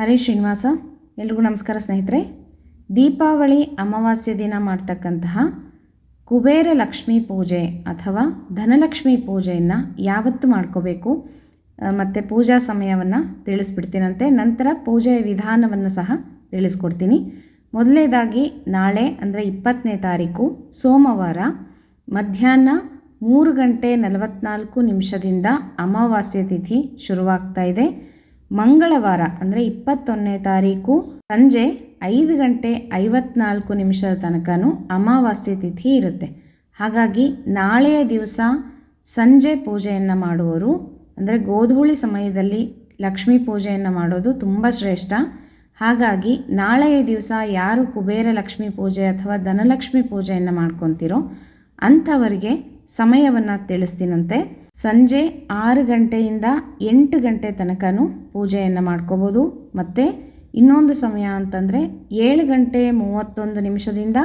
ಹರೇ ಶ್ರೀನಿವಾಸ, ಎಲ್ರಿಗೂ ನಮಸ್ಕಾರ ಸ್ನೇಹಿತರೆ. ದೀಪಾವಳಿ ಅಮಾವಾಸ್ಯೆ ದಿನ ಮಾಡ್ತಕ್ಕಂತಹ ಕುಬೇರ ಲಕ್ಷ್ಮೀ ಪೂಜೆ ಅಥವಾ ಧನಲಕ್ಷ್ಮಿ ಪೂಜೆಯನ್ನು ಯಾವತ್ತು ಮಾಡ್ಕೋಬೇಕು ಮತ್ತು ಪೂಜಾ ಸಮಯವನ್ನು ತಿಳಿಸ್ಬಿಡ್ತೀನಂತೆ, ನಂತರ ಪೂಜೆಯ ವಿಧಾನವನ್ನು ಸಹ ತಿಳಿಸ್ಕೊಡ್ತೀನಿ. ಮೊದಲನೇದಾಗಿ ನಾಳೆ ಅಂದರೆ ಇಪ್ಪತ್ತನೇ ತಾರೀಕು ಸೋಮವಾರ ಮಧ್ಯಾಹ್ನ ಮೂರು ಗಂಟೆ ನಲವತ್ನಾಲ್ಕು ನಿಮಿಷದಿಂದ ಅಮಾವಾಸ್ಯೆ ತಿಥಿ ಶುರುವಾಗ್ತಾ ಇದೆ. ಮಂಗಳವಾರ, ಅಂದರೆ ಇಪ್ಪತ್ತೊಂದನೇ ತಾರೀಕು ಸಂಜೆ ಐದು ಗಂಟೆ ಐವತ್ನಾಲ್ಕು ನಿಮಿಷದ ತನಕನೂ ಅಮಾವಾಸ್ಯೆ ತಿಥಿ ಇರುತ್ತೆ. ಹಾಗಾಗಿ ನಾಳೆಯ ದಿವಸ ಸಂಜೆ ಪೂಜೆಯನ್ನು ಮಾಡುವವರು, ಅಂದರೆ ಗೋಧೂಳಿ ಸಮಯದಲ್ಲಿ ಲಕ್ಷ್ಮೀ ಪೂಜೆಯನ್ನು ಮಾಡೋದು ತುಂಬ ಶ್ರೇಷ್ಠ. ಹಾಗಾಗಿ ನಾಳೆಯ ದಿವಸ ಯಾರು ಕುಬೇರ ಲಕ್ಷ್ಮೀ ಪೂಜೆ ಅಥವಾ ಧನಲಕ್ಷ್ಮಿ ಪೂಜೆಯನ್ನು ಮಾಡ್ಕೊತಿರೋ ಅಂಥವರಿಗೆ ಸಮಯವನ್ನು ತಿಳಿಸ್ತೀನಂತೆ. ಸಂಜೆ ಆರು ಗಂಟೆಯಿಂದ ಎಂಟು ಗಂಟೆ ತನಕನೂ ಪೂಜೆಯನ್ನು ಮಾಡ್ಕೋಬೋದು. ಮತ್ತು ಇನ್ನೊಂದು ಸಮಯ ಅಂತಂದರೆ ಏಳು ಗಂಟೆ ಮೂವತ್ತೊಂದು ನಿಮಿಷದಿಂದ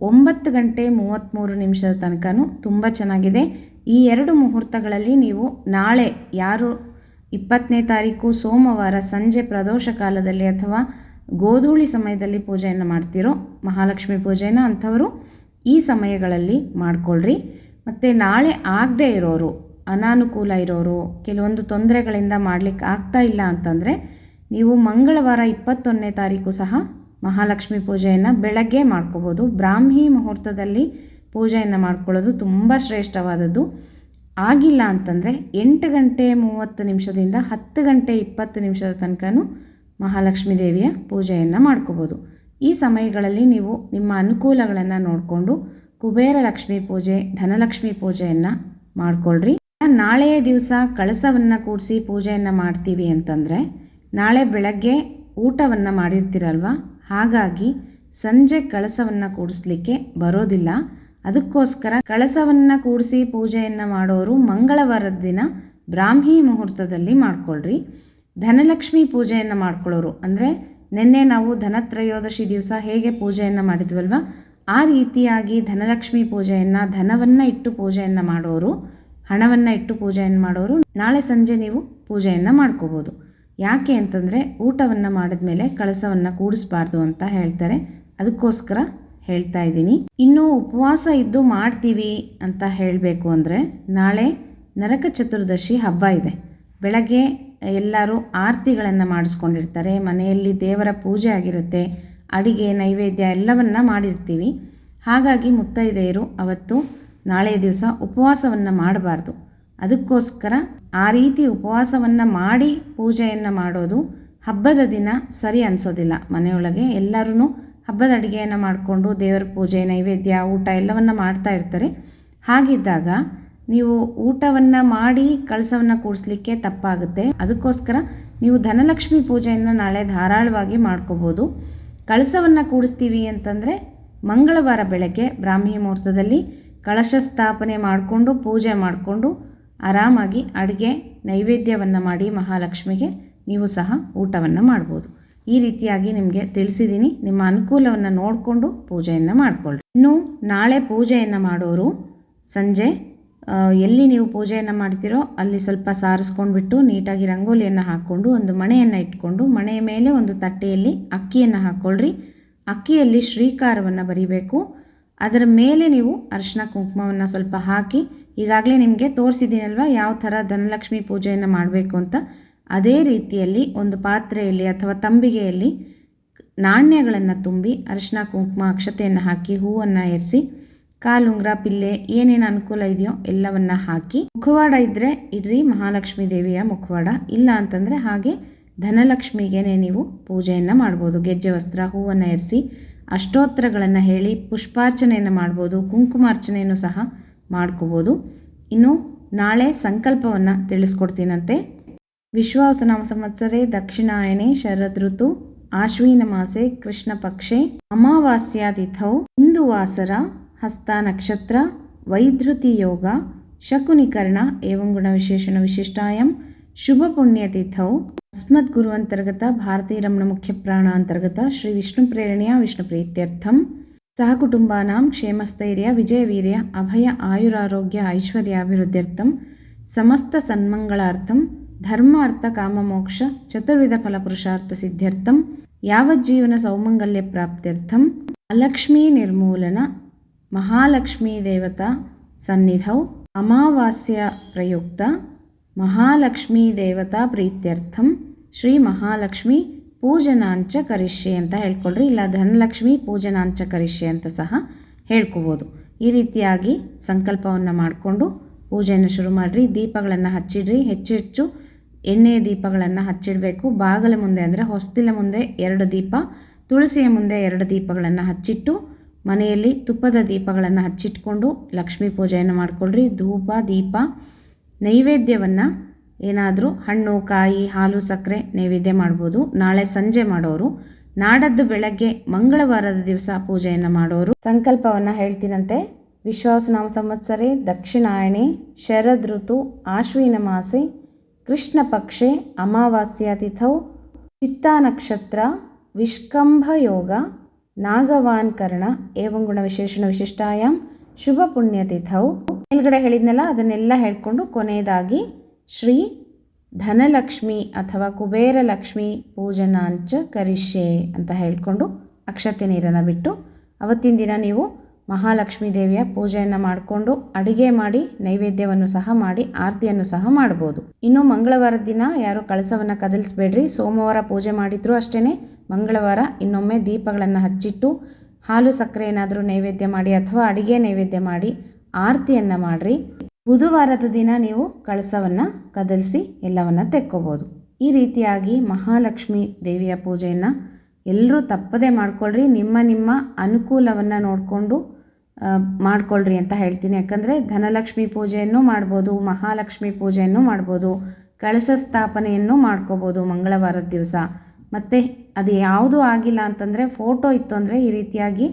ಒಂಬತ್ತು ಗಂಟೆ ಮೂವತ್ತ್ಮೂರು ನಿಮಿಷದ ತನಕನೂ ತುಂಬ ಚೆನ್ನಾಗಿದೆ. ಈ ಎರಡು ಮುಹೂರ್ತಗಳಲ್ಲಿ ನೀವು ನಾಳೆ ಯಾರು ಇಪ್ಪತ್ತನೇ ತಾರೀಕು, ಸೋಮವಾರ ಸಂಜೆ ಪ್ರದೋಷ ಕಾಲದಲ್ಲಿ ಅಥವಾ ಗೋಧೂಳಿ ಸಮಯದಲ್ಲಿ ಪೂಜೆಯನ್ನು ಮಾಡ್ತೀರೋ, ಮಹಾಲಕ್ಷ್ಮಿ ಪೂಜೆಯನ್ನು ಅಂಥವರು ಈ ಸಮಯಗಳಲ್ಲಿ ಮಾಡಿಕೊಳ್ಳ್ರಿ ಮತ್ತು ನಾಳೆ ಆಗದೇ ಇರೋರು ಅನಾನುಕೂಲ ಇರೋರು ಕೆಲವೊಂದು ತೊಂದರೆಗಳಿಂದ ಮಾಡಲಿಕ್ಕೆ ಆಗ್ತಾ ಇಲ್ಲ ಅಂತಂದರೆ ನೀವು ಮಂಗಳವಾರ ಇಪ್ಪತ್ತೊಂದನೇ ತಾರೀಕು ಸಹ ಮಹಾಲಕ್ಷ್ಮಿ ಪೂಜೆಯನ್ನು ಬೆಳಗ್ಗೆ ಮಾಡ್ಕೋಬೋದು. ಬ್ರಾಹ್ಮಿ ಮುಹೂರ್ತದಲ್ಲಿ ಪೂಜೆಯನ್ನು ಮಾಡ್ಕೊಳ್ಳೋದು ತುಂಬ ಶ್ರೇಷ್ಠವಾದದ್ದು. ಆಗಿಲ್ಲ ಅಂತಂದರೆ ಎಂಟು ಗಂಟೆ ಮೂವತ್ತು ನಿಮಿಷದಿಂದ ಹತ್ತು ಗಂಟೆ ಇಪ್ಪತ್ತು ನಿಮಿಷದ ತನಕನೂ ಮಹಾಲಕ್ಷ್ಮೀ ದೇವಿಯ ಪೂಜೆಯನ್ನು ಮಾಡ್ಕೋಬೋದು. ಈ ಸಮಯಗಳಲ್ಲಿ ನೀವು ನಿಮ್ಮ ಅನುಕೂಲಗಳನ್ನು ನೋಡಿಕೊಂಡು ಕುಬೇರ ಲಕ್ಷ್ಮೀ ಪೂಜೆ, ಧನಲಕ್ಷ್ಮಿ ಪೂಜೆಯನ್ನು ಮಾಡಿಕೊಳ್ಳ್ರಿ ನಾಳೆಯ ದಿವಸ ಕಳಸವನ್ನು ಕೂಡಿಸಿ ಪೂಜೆಯನ್ನು ಮಾಡ್ತೀವಿ ಅಂತಂದರೆ ನಾಳೆ ಬೆಳಗ್ಗೆ ಊಟವನ್ನು ಮಾಡಿರ್ತೀರಲ್ವ? ಹಾಗಾಗಿ ಸಂಜೆ ಕಳಸವನ್ನು ಕೂಡಿಸ್ಲಿಕ್ಕೆ ಬರೋದಿಲ್ಲ. ಅದಕ್ಕೋಸ್ಕರ ಕಳಸವನ್ನು ಕೂಡಿಸಿ ಪೂಜೆಯನ್ನು ಮಾಡೋರು ಮಂಗಳವಾರದ ದಿನ ಬ್ರಾಹ್ಮಿ ಮುಹೂರ್ತದಲ್ಲಿ ಮಾಡ್ಕೊಳ್ರಿ. ಧನಲಕ್ಷ್ಮಿ ಪೂಜೆಯನ್ನು ಮಾಡ್ಕೊಳ್ಳೋರು ಅಂದರೆ ನಿನ್ನೆ ನಾವು ಧನತ್ರಯೋದಶಿ ದಿವಸ ಹೇಗೆ ಪೂಜೆಯನ್ನು ಮಾಡಿದ್ವಲ್ವ? ಆ ರೀತಿಯಾಗಿ ಧನಲಕ್ಷ್ಮಿ ಪೂಜೆಯನ್ನು, ಧನವನ್ನು ಇಟ್ಟು ಪೂಜೆಯನ್ನು ಮಾಡೋರು ಹಣವನ್ನು ಇಟ್ಟು ಪೂಜೆಯನ್ನು ಮಾಡೋರು, ನಾಳೆ ಸಂಜೆ ನೀವು ಪೂಜೆಯನ್ನು ಮಾಡ್ಕೋಬೋದು. ಯಾಕೆ ಅಂತಂದರೆ ಊಟವನ್ನು ಮಾಡಿದ ಮೇಲೆ ಕಳಸವನ್ನು ಕೂಡಿಸ್ಬಾರ್ದು ಅಂತ ಹೇಳ್ತಾರೆ. ಅದಕ್ಕೋಸ್ಕರ ಹೇಳ್ತಾ ಇದ್ದೀನಿ. ಇನ್ನು ಉಪವಾಸ ಇದ್ದು ಮಾಡ್ತೀವಿ ಅಂತ ಹೇಳಬೇಕು ಅಂದರೆ ನಾಳೆ ನರಕ ಚತುರ್ದಶಿ ಹಬ್ಬ ಇದೆ. ಬೆಳಗ್ಗೆ ಎಲ್ಲರೂ ಆರತಿಗಳನ್ನು ಮಾಡಿಸ್ಕೊಂಡಿರ್ತಾರೆ. ಮನೆಯಲ್ಲಿ ದೇವರ ಪೂಜೆ ಆಗಿರುತ್ತೆ. ಅಡಿಗೆ, ನೈವೇದ್ಯ ಎಲ್ಲವನ್ನ ಮಾಡಿರ್ತೀವಿ. ಹಾಗಾಗಿ ಮುತ್ತೈದೆಯರು ಅವತ್ತು ನಾಳೆ ದಿವಸ ಉಪವಾಸವನ್ನು ಮಾಡಬಾರ್ದು. ಅದಕ್ಕೋಸ್ಕರ ಆ ರೀತಿ ಉಪವಾಸವನ್ನು ಮಾಡಿ ಪೂಜೆಯನ್ನು ಮಾಡೋದು ಹಬ್ಬದ ದಿನ ಸರಿ ಅನಿಸೋದಿಲ್ಲ. ಮನೆಯೊಳಗೆ ಎಲ್ಲರೂ ಹಬ್ಬದ ಅಡುಗೆಯನ್ನು ಮಾಡಿಕೊಂಡು ದೇವರ ಪೂಜೆ, ನೈವೇದ್ಯ, ಊಟ ಎಲ್ಲವನ್ನು ಮಾಡ್ತಾ ಇರ್ತಾರೆ. ಹಾಗಿದ್ದಾಗ ನೀವು ಊಟವನ್ನು ಮಾಡಿ ಕಳಸವನ್ನು ಕೂಡಿಸ್ಲಿಕ್ಕೆ ತಪ್ಪಾಗುತ್ತೆ. ಅದಕ್ಕೋಸ್ಕರ ನೀವು ಧನಲಕ್ಷ್ಮಿ ಪೂಜೆಯನ್ನು ನಾಳೆ ಧಾರಾಳವಾಗಿ ಮಾಡ್ಕೋಬೋದು. ಕಳಸವನ್ನು ಕೂಡಿಸ್ತೀವಿ ಅಂತಂದರೆ ಮಂಗಳವಾರ ಬೆಳಗ್ಗೆ ಬ್ರಾಹ್ಮಿ ಮುಹೂರ್ತದಲ್ಲಿ ಕಳಶ ಸ್ಥಾಪನೆ ಮಾಡಿಕೊಂಡು, ಪೂಜೆ ಮಾಡಿಕೊಂಡು ಆರಾಮಾಗಿ ಅಡುಗೆ ನೈವೇದ್ಯವನ್ನು ಮಾಡಿ ಮಹಾಲಕ್ಷ್ಮಿಗೆ ನೀವು ಸಹ ಊಟವನ್ನು ಮಾಡ್ಬೋದು. ಈ ರೀತಿಯಾಗಿ ನಿಮಗೆ ತಿಳಿಸಿದ್ದೀನಿ ನಿಮ್ಮ ಅನುಕೂಲವನ್ನು ನೋಡಿಕೊಂಡು ಪೂಜೆಯನ್ನು ಮಾಡಿಕೊಳ್ಳಿ ಇನ್ನು ನಾಳೆ ಪೂಜೆಯನ್ನು ಮಾಡೋರು ಸಂಜೆ ಎಲ್ಲಿ ನೀವು ಪೂಜೆಯನ್ನು ಮಾಡ್ತೀರೋ ಅಲ್ಲಿ ಸ್ವಲ್ಪ ಸಾರಿಸ್ಕೊಂಡ್ಬಿಟ್ಟು ನೀಟಾಗಿ ರಂಗೋಲಿಯನ್ನು ಹಾಕ್ಕೊಂಡು ಒಂದು ಮಣೆಯನ್ನು ಇಟ್ಕೊಂಡು ಮಣೆಯ ಮೇಲೆ ಒಂದು ತಟ್ಟೆಯಲ್ಲಿ ಅಕ್ಕಿಯನ್ನು ಹಾಕ್ಕೊಳ್ಳ್ರಿ ಅಕ್ಕಿಯಲ್ಲಿ ಶ್ರೀಕಾರವನ್ನು ಬರಿಬೇಕು. ಅದರ ಮೇಲೆ ನೀವು ಅರಿಶಿನ ಕುಂಕುಮವನ್ನು ಸ್ವಲ್ಪ ಹಾಕಿ, ಈಗಾಗಲೇ ನಿಮಗೆ ತೋರಿಸಿದ್ದೀನಲ್ವ ಯಾವ ಥರ ಧನಲಕ್ಷ್ಮಿ ಪೂಜೆಯನ್ನು ಮಾಡಬೇಕು ಅಂತ? ಅದೇ ರೀತಿಯಲ್ಲಿ ಒಂದು ಪಾತ್ರೆಯಲ್ಲಿ ಅಥವಾ ತಂಬಿಗೆಯಲ್ಲಿ ನಾಣ್ಯಗಳನ್ನು ತುಂಬಿ ಅರಿಶಿನ ಕುಂಕುಮ ಅಕ್ಷತೆಯನ್ನು ಹಾಕಿ, ಹೂವನ್ನು ಏರಿಸಿ ಕಾಲುಂಗ್ರ ಪಿಲ್ಲೆ ಏನೇನು ಅನುಕೂಲ ಇದೆಯೋ ಎಲ್ಲವನ್ನ ಹಾಕಿ, ಮುಖವಾಡ ಇದ್ದರೆ ಇಡ್ರಿ ಮಹಾಲಕ್ಷ್ಮೀ ದೇವಿಯ ಮುಖವಾಡ, ಇಲ್ಲ ಅಂತಂದರೆ ಹಾಗೆ ಧನಲಕ್ಷ್ಮಿಗೇನೆ ನೀವು ಪೂಜೆಯನ್ನು ಮಾಡ್ಬೋದು. ಗೆಜ್ಜೆ, ವಸ್ತ್ರ, ಹೂವನ್ನು ಏರಿಸಿ ಅಷ್ಟೋತ್ತರಗಳನ್ನು ಹೇಳಿ ಪುಷ್ಪಾರ್ಚನೆಯನ್ನು ಮಾಡ್ಬೋದು, ಕುಂಕುಮಾರ್ಚನೆಯನ್ನು ಸಹ ಮಾಡ್ಕೋಬೋದು. ಇನ್ನು ನಾಳೆ ಸಂಕಲ್ಪವನ್ನು ತಿಳಿಸ್ಕೊಡ್ತೀನಂತೆ. ವಿಶ್ವಾಸನಾಮ ಸಂವತ್ಸರೆ, ದಕ್ಷಿಣಾಯಣೆ, ಶರದ್ ಋತು ಆಶ್ವಿನ ಮಾಸೆ, ಕೃಷ್ಣ ಪಕ್ಷೆ ಅಮಾವಾಸ್ಯಾತಿಥೌ ಹಿಂದುವಾಸರ, ಹಸ್ತ ನಕ್ಷತ್ರ, ವೈಧೃತಿ ಯೋಗ, ಶಕುನಿಕರ್ಣ ಏವಂಗುಣ ವಿಶೇಷಣ ವಿಶಿಷ್ಟಾಯಂ, ಶುಭ ಪುಣ್ಯತಿಥೌ. అస్మద్ గురు అంతర్గత భారతీయ రమణ ముఖ్య ప్రాణ అంతర్గత శ్రీ విష్ణు ప్రేరణయ విష్ణు ప్రీత్యర్థం. సహకుటుంబానాం క్షేమస్థైర్య విజయవీర్య అభయ ఆయురారోగ్య ఐశ్వర్యాభివృద్ధ్యర్థం. సమస్త సన్మంగళార్థం ధర్మ కామమోక్ష చతుర్విధ ఫలపురుషార్థ సిద్ధ్యర్థం. యావజ్జీవన సౌమంగల్య ప్రాప్త్యర్థం. అలక్ష్మీ నిర్మూలన మహాలక్ష్మీ దేవత సన్నిధౌ. అమావాస్య ప్రయుక్త ಮಹಾಲಕ್ಷ್ಮೀ ದೇವತಾ ಪ್ರೀತ್ಯರ್ಥಂ. ಶ್ರೀ ಮಹಾಲಕ್ಷ್ಮಿ ಪೂಜನಾಂಚ ಕರಿಷ್ಯೆ ಅಂತ ಹೇಳ್ಕೊಳ್ರಿ. ಇಲ್ಲ ಧನಲಕ್ಷ್ಮಿ ಪೂಜನಾಂಚ ಕರಿಷ್ಯೆ ಅಂತ ಸಹ ಹೇಳ್ಕೊಬೋದು. ಈ ರೀತಿಯಾಗಿ ಸಂಕಲ್ಪವನ್ನು ಮಾಡಿಕೊಂಡು ಪೂಜೆಯನ್ನು ಶುರು ಮಾಡಿರಿ. ದೀಪಗಳನ್ನು ಹಚ್ಚಿಡ್ರಿ. ಹೆಚ್ಚು ಹೆಚ್ಚು ಎಣ್ಣೆಯ ದೀಪಗಳನ್ನು ಹಚ್ಚಿಡಬೇಕು. ಬಾಗಲ ಮುಂದೆ ಅಂದರೆ ಹೊಸ್ತಿಲ ಮುಂದೆ ಎರಡು ದೀಪ, ತುಳಸಿಯ ಮುಂದೆ ಎರಡು ದೀಪಗಳನ್ನು ಹಚ್ಚಿಟ್ಟು, ಮನೆಯಲ್ಲಿ ತುಪ್ಪದ ದೀಪಗಳನ್ನು ಹಚ್ಚಿಟ್ಕೊಂಡು ಲಕ್ಷ್ಮೀ ಪೂಜೆಯನ್ನು ಮಾಡಿಕೊಳ್ಳ್ರಿ ಧೂಪ, ದೀಪ ನೈವೇದ್ಯವನ್ನು ಏನಾದರೂ ಹಣ್ಣು, ಕಾಯಿ, ಹಾಲು, ಸಕ್ಕರೆ ನೈವೇದ್ಯ ಮಾಡ್ಬೋದು. ನಾಳೆ ಸಂಜೆ ಮಾಡೋರು. ನಾಡದ್ದು ಬೆಳಗ್ಗೆ ಮಂಗಳವಾರದ ದಿವಸ ಪೂಜೆಯನ್ನು ಮಾಡೋರು. ಸಂಕಲ್ಪವನ್ನು ಹೇಳ್ತೀನಂತೆ. ವಿಶ್ವಾಸನಾಮ ಸಂವತ್ಸರೆ, ದಕ್ಷಿಣಾಯಣಿ, ಶರದ್ ಋತು, ಆಶ್ವಿನ ಮಾಸೆ, ಕೃಷ್ಣ ಪಕ್ಷೆ, ಅಮಾವಾಸ್ಯ ತಿಥೌ, ಚಿತ್ತಾ ನಕ್ಷತ್ರ, ವಿಷ್ಕಂಭ ಯೋಗ, ನಾಗವಾನ್ ಕರ್ಣ ಏವಂಗುಣ ವಿಶೇಷಣ ವಿಶಿಷ್ಟಾಯಾಮ್ ಶುಭ ಪುಣ್ಯತಿಥೌ ಮೇಲ್ಗಡೆ ಹೇಳಿದ್ನಲ್ಲ, ಅದನ್ನೆಲ್ಲ ಹೇಳ್ಕೊಂಡು ಕೊನೆಯದಾಗಿ ಶ್ರೀ ಧನಲಕ್ಷ್ಮಿ ಅಥವಾ ಕುಬೇರ ಲಕ್ಷ್ಮಿ ಪೂಜನಾಂಚ ಕರಿಷ್ಯೆ ಅಂತ ಹೇಳಿಕೊಂಡು ಅಕ್ಷತೆ ನೀರನ್ನು ಬಿಟ್ಟು ಅವತ್ತಿನ ದಿನ ನೀವು ಮಹಾಲಕ್ಷ್ಮೀ ದೇವಿಯ ಪೂಜೆಯನ್ನು ಮಾಡಿಕೊಂಡು ಅಡುಗೆ ಮಾಡಿ, ನೈವೇದ್ಯವನ್ನು ಸಹ ಮಾಡಿ, ಆರತಿಯನ್ನು ಸಹ ಮಾಡ್ಬೋದು. ಇನ್ನು ಮಂಗಳವಾರದ ದಿನ ಯಾರು ಕಳಸವನ್ನು ಕದಲಿಸ್ಬೇಡ್ರಿ. ಸೋಮವಾರ ಪೂಜೆ ಮಾಡಿದ್ರು ಅಷ್ಟೇ ಮಂಗಳವಾರ ಇನ್ನೊಮ್ಮೆ ದೀಪಗಳನ್ನು ಹಚ್ಚಿಟ್ಟು ಹಾಲು ಸಕ್ಕರೆ ಏನಾದರೂ ನೈವೇದ್ಯ ಮಾಡಿ ಅಥವಾ ಅಡುಗೆ ನೈವೇದ್ಯ ಮಾಡಿ ಆರತಿಯನ್ನು ಮಾಡಿರಿ. ಬುಧವಾರದ ದಿನ ನೀವು ಕಳಸವನ್ನು ಕದಲಿಸಿ ಎಲ್ಲವನ್ನು ತೆಕ್ಕೋಬೋದು. ಈ ರೀತಿಯಾಗಿ ಮಹಾಲಕ್ಷ್ಮಿ ದೇವಿಯ ಪೂಜೆಯನ್ನು ಎಲ್ಲರೂ ತಪ್ಪದೇ ಮಾಡ್ಕೊಳ್ರಿ. ನಿಮ್ಮ ನಿಮ್ಮ ಅನುಕೂಲವನ್ನು ನೋಡಿಕೊಂಡು ಮಾಡ್ಕೊಳ್ರಿ ಅಂತ ಹೇಳ್ತೀನಿ. ಯಾಕಂದರೆ ಧನಲಕ್ಷ್ಮಿ ಪೂಜೆಯನ್ನು ಮಾಡ್ಬೋದು, ಮಹಾಲಕ್ಷ್ಮಿ ಪೂಜೆಯನ್ನು ಮಾಡ್ಬೋದು ಕಳಶ ಸ್ಥಾಪನೆಯನ್ನು ಮಾಡ್ಕೋಬೋದು ಮಂಗಳವಾರದ ದಿವಸ. ಮತ್ತು ಅದು ಯಾವುದೂ ಆಗಿಲ್ಲ ಅಂತಂದರೆ ಫೋಟೋ ಇತ್ತು ಅಂದರೆ ಈ ರೀತಿಯಾಗಿ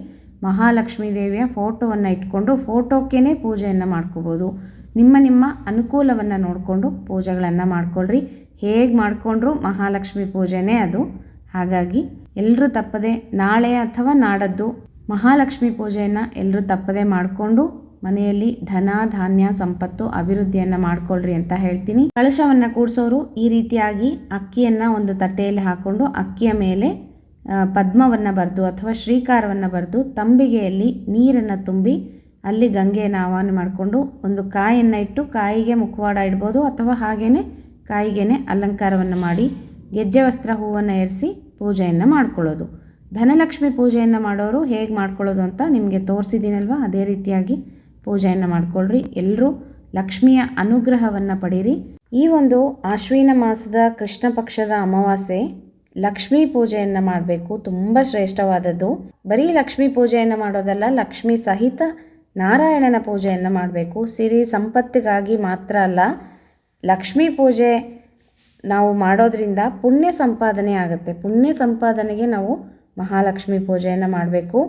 ಮಹಾಲಕ್ಷ್ಮೀ ದೇವಿಯ ಫೋಟೋವನ್ನು ಇಟ್ಕೊಂಡು ಫೋಟೋಕ್ಕೇ ಪೂಜೆಯನ್ನು ಮಾಡ್ಕೋಬೋದು. ನಿಮ್ಮ ನಿಮ್ಮ ಅನುಕೂಲವನ್ನು ನೋಡಿಕೊಂಡು ಪೂಜೆಗಳನ್ನು ಮಾಡ್ಕೊಳ್ರಿ. ಹೇಗೆ ಮಾಡಿಕೊಂಡ್ರು ಮಹಾಲಕ್ಷ್ಮಿ ಪೂಜೆನೇ ಅದು. ಹಾಗಾಗಿ ಎಲ್ಲರೂ ತಪ್ಪದೆ ನಾಳೆ ಅಥವಾ ನಾಡದ್ದು ಮಹಾಲಕ್ಷ್ಮಿ ಪೂಜೆಯನ್ನು ಎಲ್ಲರೂ ತಪ್ಪದೆ ಮಾಡಿಕೊಂಡು ಮನೆಯಲ್ಲಿ ಧನ, ಧಾನ್ಯ, ಸಂಪತ್ತು, ಅಭಿವೃದ್ಧಿಯನ್ನು ಮಾಡ್ಕೊಳ್ರಿ ಅಂತ ಹೇಳ್ತೀನಿ. ಕಳಶವನ್ನು ಕೂಡಿಸೋರು ಈ ರೀತಿಯಾಗಿ ಅಕ್ಕಿಯನ್ನು ಒಂದು ತಟ್ಟೆಯಲ್ಲಿ ಹಾಕ್ಕೊಂಡು ಅಕ್ಕಿಯ ಮೇಲೆ ಪದ್ಮವನ್ನು ಬರೆದು ಅಥವಾ ಶ್ರೀಕಾರವನ್ನು ಬರೆದು ತಂಬಿಗೆಯಲ್ಲಿ ನೀರನ್ನು ತುಂಬಿ ಅಲ್ಲಿ ಗಂಗೆಯನ್ನು ಆಹ್ವಾನ ಮಾಡಿಕೊಂಡು ಒಂದು ಕಾಯನ್ನು ಇಟ್ಟು ಕಾಯಿಗೆ ಮುಖವಾಡ ಇಡ್ಬೋದು ಅಥವಾ ಹಾಗೆಯೇ ಕಾಯಿಗೆನೆ ಅಲಂಕಾರವನ್ನು ಮಾಡಿ ಗೆಜ್ಜೆ ವಸ್ತ್ರ ಹೂವನ್ನು ಏರಿಸಿ ಪೂಜೆಯನ್ನು ಮಾಡ್ಕೊಳ್ಳೋದು. ಧನಲಕ್ಷ್ಮಿ ಪೂಜೆಯನ್ನು ಮಾಡೋರು ಹೇಗೆ ಮಾಡ್ಕೊಳ್ಳೋದು ಅಂತ ನಿಮಗೆ ತೋರಿಸಿದ್ದೀನಲ್ವ ಅದೇ ರೀತಿಯಾಗಿ ಪೂಜೆಯನ್ನು ಮಾಡಿಕೊಳ್ಳ್ರಿ ಎಲ್ಲರೂ ಲಕ್ಷ್ಮಿಯ ಅನುಗ್ರಹವನ್ನು ಪಡೀರಿ. ಈ ಒಂದು ಆಶ್ವಿನ ಮಾಸದ ಕೃಷ್ಣ ಪಕ್ಷದ ಅಮಾವಾಸ್ಯೆ ಲಕ್ಷ್ಮೀ ಪೂಜೆಯನ್ನು ಮಾಡಬೇಕು, ತುಂಬ ಶ್ರೇಷ್ಠವಾದದ್ದು. ಬರೀ ಲಕ್ಷ್ಮೀ ಪೂಜೆಯನ್ನು ಮಾಡೋದಲ್ಲ, ಲಕ್ಷ್ಮೀ ಸಹಿತ ನಾರಾಯಣನ ಪೂಜೆಯನ್ನು ಮಾಡಬೇಕು. ಸಿರಿ ಸಂಪತ್ತಿಗಾಗಿ ಮಾತ್ರ ಅಲ್ಲ, ಲಕ್ಷ್ಮೀ ಪೂಜೆ ನಾವು ಮಾಡೋದ್ರಿಂದ ಪುಣ್ಯ ಸಂಪಾದನೆ ಆಗುತ್ತೆ. ಪುಣ್ಯ ಸಂಪಾದನೆಗೆ ನಾವು ಮಹಾಲಕ್ಷ್ಮಿ ಪೂಜೆಯನ್ನು ಮಾಡಬೇಕು.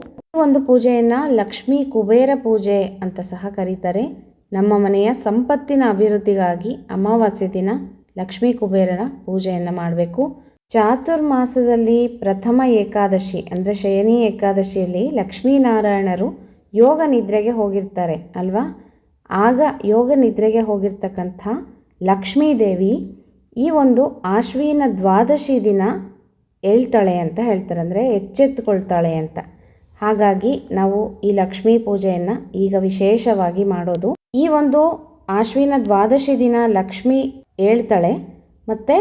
ಒಂದು ಪೂಜೆಯನ್ನು ಲಕ್ಷ್ಮೀ ಕುಬೇರ ಪೂಜೆ ಅಂತ ಸಹ ಕರೀತಾರೆ. ನಮ್ಮ ಮನೆಯ ಸಂಪತ್ತಿನ ಅಭಿವೃದ್ಧಿಗಾಗಿ ಅಮಾವಾಸ್ಯೆ ದಿನ ಲಕ್ಷ್ಮೀ ಕುಬೇರನ ಪೂಜೆಯನ್ನು ಮಾಡಬೇಕು. ಚಾತುರ್ಮಾಸದಲ್ಲಿ ಪ್ರಥಮ ಏಕಾದಶಿ, ಅಂದರೆ ಶಯನಿ ಏಕಾದಶಿಯಲ್ಲಿ ಲಕ್ಷ್ಮೀನಾರಾಯಣರು ಯೋಗ ನಿದ್ರೆಗೆ ಹೋಗಿರ್ತಾರೆ ಅಲ್ವಾ? ಆಗ ಯೋಗ ನಿದ್ರೆಗೆ ಹೋಗಿರ್ತಕ್ಕಂಥ ಲಕ್ಷ್ಮೀದೇವಿ ಈ ಒಂದು ಆಶ್ವಿನ ದ್ವಾದಶಿ ದಿನ ಹೇಳ್ತಾಳೆ ಅಂತ ಹೇಳ್ತಾರೆ, ಅಂದರೆ ಎಚ್ಚೆತ್ತುಕೊಳ್ತಾಳೆ ಅಂತ. ಹಾಗಾಗಿ ನಾವು ಈ ಲಕ್ಷ್ಮೀ ಪೂಜೆಯನ್ನು ಈಗ ವಿಶೇಷವಾಗಿ ಮಾಡೋದು. ಈ ಒಂದು ಆಶ್ವಿನ ದ್ವಾದಶಿ ದಿನ ಲಕ್ಷ್ಮಿ ಹೇಳ್ತಾಳೆ, ಮತ್ತು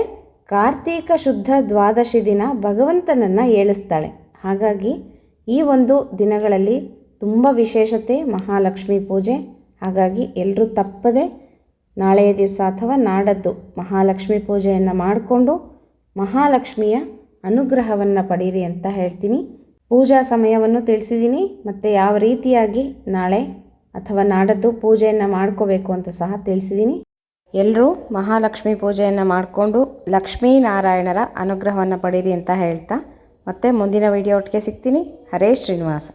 ಕಾರ್ತೀಕ ಶುದ್ಧ ದ್ವಾದಶಿ ದಿನ ಭಗವಂತನನ್ನು ಏಳಿಸ್ತಾಳೆ. ಹಾಗಾಗಿ ಈ ಒಂದು ದಿನಗಳಲ್ಲಿ ತುಂಬ ವಿಶೇಷತೆ, ಮಹಾಲಕ್ಷ್ಮಿ ಪೂಜೆ, ಹಾಗಾಗಿ ಎಲ್ಲರೂ ತಪ್ಪದೆ ನಾಳೆಯ ದಿವಸ ಅಥವಾ ನಾಡದ್ದು ಮಹಾಲಕ್ಷ್ಮಿ ಪೂಜೆಯನ್ನು ಮಾಡಿಕೊಂಡು ಮಹಾಲಕ್ಷ್ಮಿಯ ಅನುಗ್ರಹವನ್ನು ಪಡೀರಿ ಅಂತ ಹೇಳ್ತೀನಿ. ಪೂಜಾ ಸಮಯವನ್ನು ತಿಳಿಸಿದ್ದೀನಿ ಮತ್ತು ಯಾವ ರೀತಿಯಾಗಿ ನಾಳೆ ಅಥವಾ ನಾಡದ್ದು ಪೂಜೆಯನ್ನು ಮಾಡ್ಕೋಬೇಕು ಅಂತ ಸಹ ತಿಳಿಸಿದ್ದೀನಿ ಎಲ್ಲರೂ ಮಹಾಲಕ್ಷ್ಮಿ ಪೂಜೆಯನ್ನು ಮಾಡಿಕೊಂಡು ಲಕ್ಷ್ಮೀನಾರಾಯಣರ ಅನುಗ್ರಹವನ್ನು ಪಡೀರಿ ಅಂತ ಹೇಳ್ತಾ ಮತ್ತೆ ಮುಂದಿನ ವಿಡಿಯೋ ಒಟ್ಟಿಗೆ ಸಿಗ್ತೀನಿ. ಹರೇ ಶ್ರೀನಿವಾಸ.